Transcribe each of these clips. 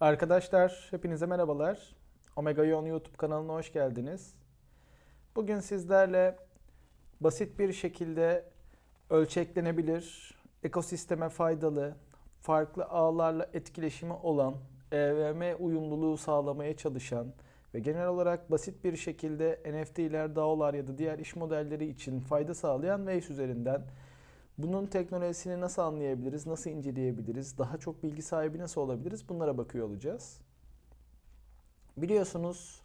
Arkadaşlar hepinize merhabalar. Omega Ion YouTube kanalına hoş geldiniz. Bugün sizlerle basit bir şekilde ölçeklenebilir, ekosisteme faydalı, farklı ağlarla etkileşimi olan, EVM uyumluluğu sağlamaya çalışan ve genel olarak basit bir şekilde NFT'ler, DAO'lar ya da diğer iş modelleri için fayda sağlayan Waves üzerinden bunun teknolojisini nasıl anlayabiliriz, nasıl inceleyebiliriz, daha çok bilgi sahibi nasıl olabiliriz bunlara bakıyor olacağız. Biliyorsunuz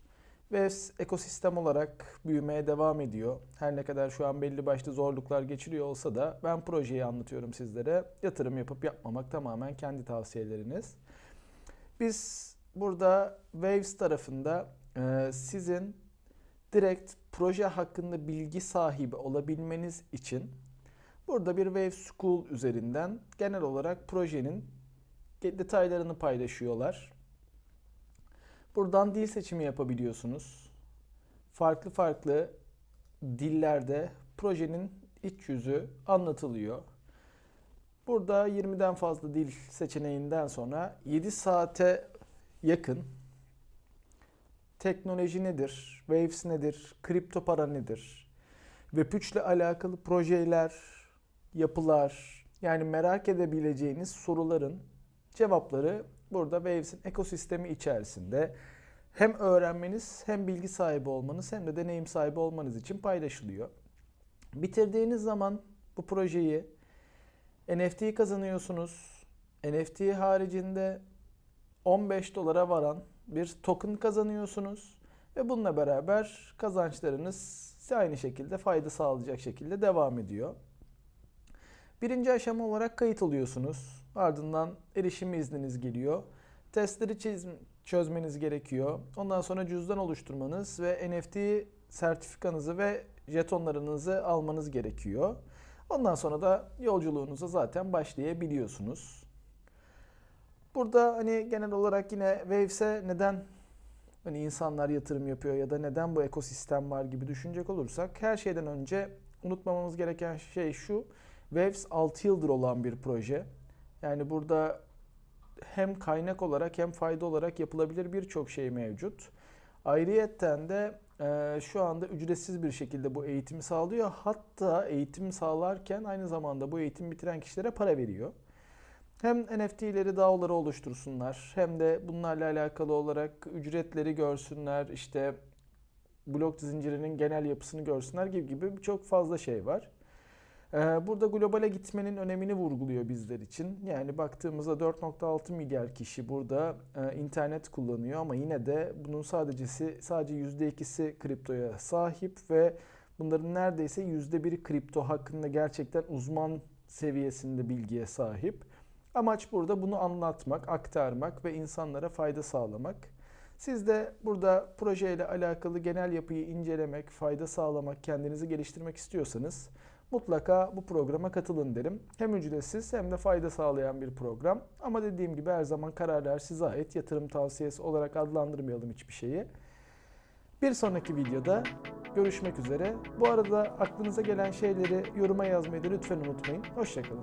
Waves ekosistem olarak büyümeye devam ediyor. Her ne kadar şu an belli başlı zorluklar geçiriyor olsa da ben projeyi anlatıyorum sizlere. Yatırım yapıp yapmamak tamamen kendi tavsiyeleriniz. Biz burada Waves tarafında e, sizin direkt proje hakkında bilgi sahibi olabilmeniz için Burada bir Wave School üzerinden genel olarak projenin detaylarını paylaşıyorlar. Buradan dil seçimi yapabiliyorsunuz. Farklı farklı dillerde projenin iç yüzü anlatılıyor. Burada 20'den fazla dil seçeneğinden sonra 7 saate yakın teknoloji nedir, Waves nedir, kripto para nedir, Web3 ile alakalı projeler, yapılar, yani merak edebileceğiniz soruların cevapları burada Waves'in ekosistemi içerisinde hem öğrenmeniz hem bilgi sahibi olmanız hem de deneyim sahibi olmanız için paylaşılıyor. Bitirdiğiniz zaman bu projeyi NFT kazanıyorsunuz. NFT haricinde 15 dolara varan bir token kazanıyorsunuz ve bununla beraber kazançlarınız size aynı şekilde fayda sağlayacak şekilde devam ediyor. Birinci aşama olarak kayıt oluyorsunuz. Ardından erişim izniniz geliyor. Testleri çiz- çözmeniz gerekiyor. Ondan sonra cüzdan oluşturmanız ve NFT sertifikanızı ve jetonlarınızı almanız gerekiyor. Ondan sonra da yolculuğunuza zaten başlayabiliyorsunuz. Burada hani genel olarak yine Waves'e neden hani insanlar yatırım yapıyor ya da neden bu ekosistem var gibi düşünecek olursak her şeyden önce unutmamamız gereken şey şu. Waves 6 yıldır olan bir proje. Yani burada hem kaynak olarak hem fayda olarak yapılabilir birçok şey mevcut. Ayrıyetten de e, şu anda ücretsiz bir şekilde bu eğitimi sağlıyor. Hatta eğitim sağlarken aynı zamanda bu eğitim bitiren kişilere para veriyor. Hem NFT'leri DAO'ları oluştursunlar hem de bunlarla alakalı olarak ücretleri görsünler, işte blok zincirinin genel yapısını görsünler gibi gibi çok fazla şey var. Ee, Burada globale gitmenin önemini vurguluyor bizler için. Yani baktığımızda 4.6 milyar kişi burada e, internet kullanıyor ama yine de bunun sadece sadece %2'si kriptoya sahip ve bunların neredeyse %1'i kripto hakkında gerçekten uzman seviyesinde bilgiye sahip. Amaç burada bunu anlatmak, aktarmak ve insanlara fayda sağlamak. Siz de burada projeyle alakalı genel yapıyı incelemek, fayda sağlamak, kendinizi geliştirmek istiyorsanız mutlaka bu programa katılın derim. Hem ücretsiz hem de fayda sağlayan bir program. Ama dediğim gibi her zaman kararlar size ait. Yatırım tavsiyesi olarak adlandırmayalım hiçbir şeyi. Bir sonraki videoda görüşmek üzere. Bu arada aklınıza gelen şeyleri yoruma yazmayı da lütfen unutmayın. Hoşçakalın.